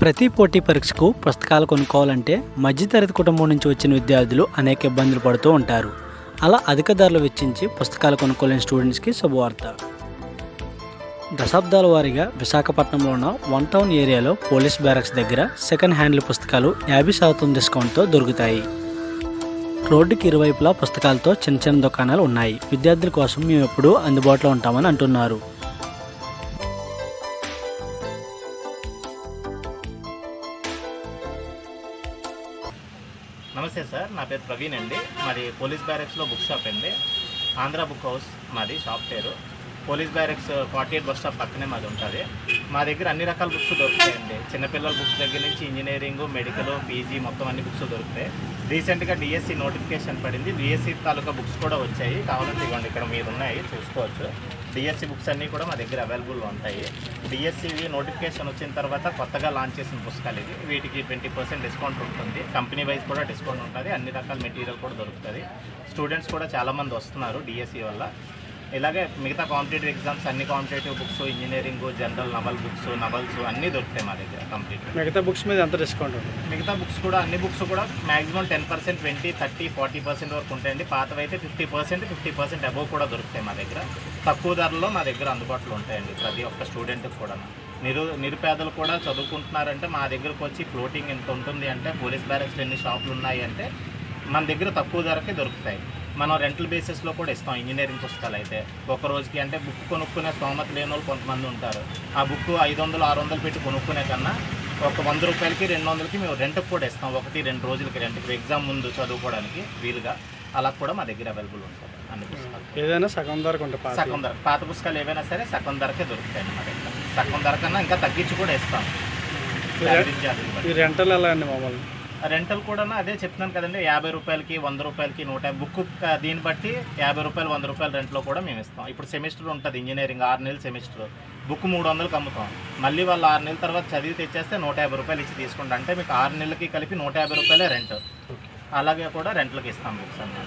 ప్రతి పోటీ పరీక్షకు పుస్తకాలు కొనుక్కోవాలంటే మధ్యతరగతి కుటుంబం నుంచి వచ్చిన విద్యార్థులు అనేక ఇబ్బందులు పడుతూ ఉంటారు. అలా అధిక ధరలు వెచ్చించి పుస్తకాలు కొనుక్కోలేని స్టూడెంట్స్కి శుభవార్త. దశాబ్దాల వారీగా విశాఖపట్నంలో ఉన్న వన్ టౌన్ ఏరియాలో పోలీస్ బ్యారక్స్ దగ్గర సెకండ్ హ్యాండ్ల పుస్తకాలు యాభై శాతం డిస్కౌంట్తో దొరుకుతాయి. రోడ్డుకి ఇరువైపులా పుస్తకాలతో చిన్న చిన్న దుకాణాలు ఉన్నాయి. విద్యార్థుల కోసం మేము ఎప్పుడూ అందుబాటులో ఉంటామని అంటున్నారు. నమస్తే సార్ నా పేరు ప్రవీణ్ అండి. మాది పోలీస్ బ్యారెక్స్లో బుక్ షాప్ అండి. ఆంధ్ర బుక్ హౌస్ మాది షాప్ పేరు. Police barracks forty eight bus stop పక్కనే మాది ఉంటుంది. మా దగ్గర అన్ని రకాల బుక్స్ దొరుకుతాయండి. చిన్నపిల్లల బుక్స్ దగ్గర నుంచి ఇంజనీరింగ్ మెడికల్ పీజీ మొత్తం అన్ని బుక్స్ దొరుకుతాయి. రీసెంట్గా డిఎస్సి నోటిఫికేషన్ పడింది. డిఎస్సి తాలూకా బుక్స్ కూడా వచ్చాయి. కావాలంటే ఇవ్వండి ఇక్కడ మీద ఉన్నాయి చూసుకోవచ్చు. డిఎస్సి బుక్స్ అన్నీ కూడా మా దగ్గర అవైలబుల్ ఉంటాయి. డిఎస్సి నోటిఫికేషన్ వచ్చిన తర్వాత కొత్తగా లాంచ్ చేసిన పుస్తకాలు ఇవి. వీటికి ట్వంటీ పర్సెంట్ డిస్కౌంట్ ఉంటుంది. కంపెనీ వైజ్ కూడా డిస్కౌంట్ ఉంటుంది. అన్ని రకాల మెటీరియల్ కూడా దొరుకుతుంది. స్టూడెంట్స్ కూడా చాలామంది వస్తున్నారు డిఎస్సి వల్ల. ఇలాగే మిగతా కాంపిటేటివ్ ఎగ్జామ్స్ అన్ని competitive books engineering general novel books novels అన్నీ దొరుకుతాయి మా దగ్గర కంప్లీట్ మిగతా బుక్స్ మీద ఎంత డిస్కౌంట్ ఉంది మిగతా బుక్స్ కూడా అన్ని బుక్స్ కూడా maximum ten percent twenty thirty forty percent వరకు ఉంటాయండి. పాతవైతే fifty percent fifty percent above కూడా దొరుకుతాయి మా దగ్గర. తక్కువ ధరలో మా దగ్గర అందుబాటులో ఉంటాయండి ప్రతి ఒక్క స్టూడెంట్కి కూడా నిరు నిరుపేదలు కూడా చదువుకుంటున్నారంటే మా దగ్గరకు వచ్చి ఫ్లోటింగ్ ఎంత ఉంటుంది అంటే పోలీస్ బ్యారక్స్లో ఎన్ని షాపులు ఉన్నాయి అంటే మన దగ్గర తక్కువ ధరకే దొరుకుతాయి. మనం రెంటల్ బేసిస్లో కూడా ఇస్తాం ఇంజనీరింగ్ పుస్తకాలు అయితే. ఒక రోజుకి అంటే బుక్ కొనుక్కునే స్తోమత లేని వాళ్ళు కొంతమంది ఉంటారు. ఆ బుక్ ఐదు వందలు ఆరు వందలు పెట్టి కొనుక్కునే కన్నా ఒక వంద రూపాయలకి రెండు వందలకి మేము రెంట్కి కూడా ఇస్తాం. ఒకటి రెండు రోజులకి రెంట్ ఇప్పుడు ఎగ్జామ్ ముందు చదువుకోవడానికి వీలుగా అలా కూడా మా దగ్గర అవైలబుల్ ఉంటుంది అన్ని పుస్తకాలు. ఏదైనా సగం ధరకు సగం ధర. పాత పుస్తకాలు ఏవైనా సరే సగం ధరకే దొరుకుతాయి మా దగ్గర సగం ధర కన్నా ఇంకా తగ్గించి కూడా ఇస్తాం. రెంటల్ ఎలా అండి మామూలు రెంటల్ కూడా అదే చెప్తున్నాను కదండి యాభై రూపాయలకి వంద రూపాయలకి నూట యాభై. బుక్ దీన్ని బట్టి యాభై రూపాయలు వంద రూపాయల రెంట్లో కూడా మేము ఇస్తాం. ఇప్పుడు సెమిస్టర్ ఉంటుంది ఇంజనీరింగ్ ఆరు నెలలు సెమిస్టర్. బుక్ మూడు వందలకు అమ్ముతాం. మళ్ళీ వాళ్ళు ఆరు నెలల తర్వాత చదివి తెచ్చేస్తే నూట యాభై రూపాయలు ఇచ్చి తీసుకుంటాం అంటే మీకు ఆరు నెలలకి కలిపి నూట యాభై రూపాయలే రెంట్. అలాగే కూడా రెంట్లకి ఇస్తాం బుక్స్ అన్నమాట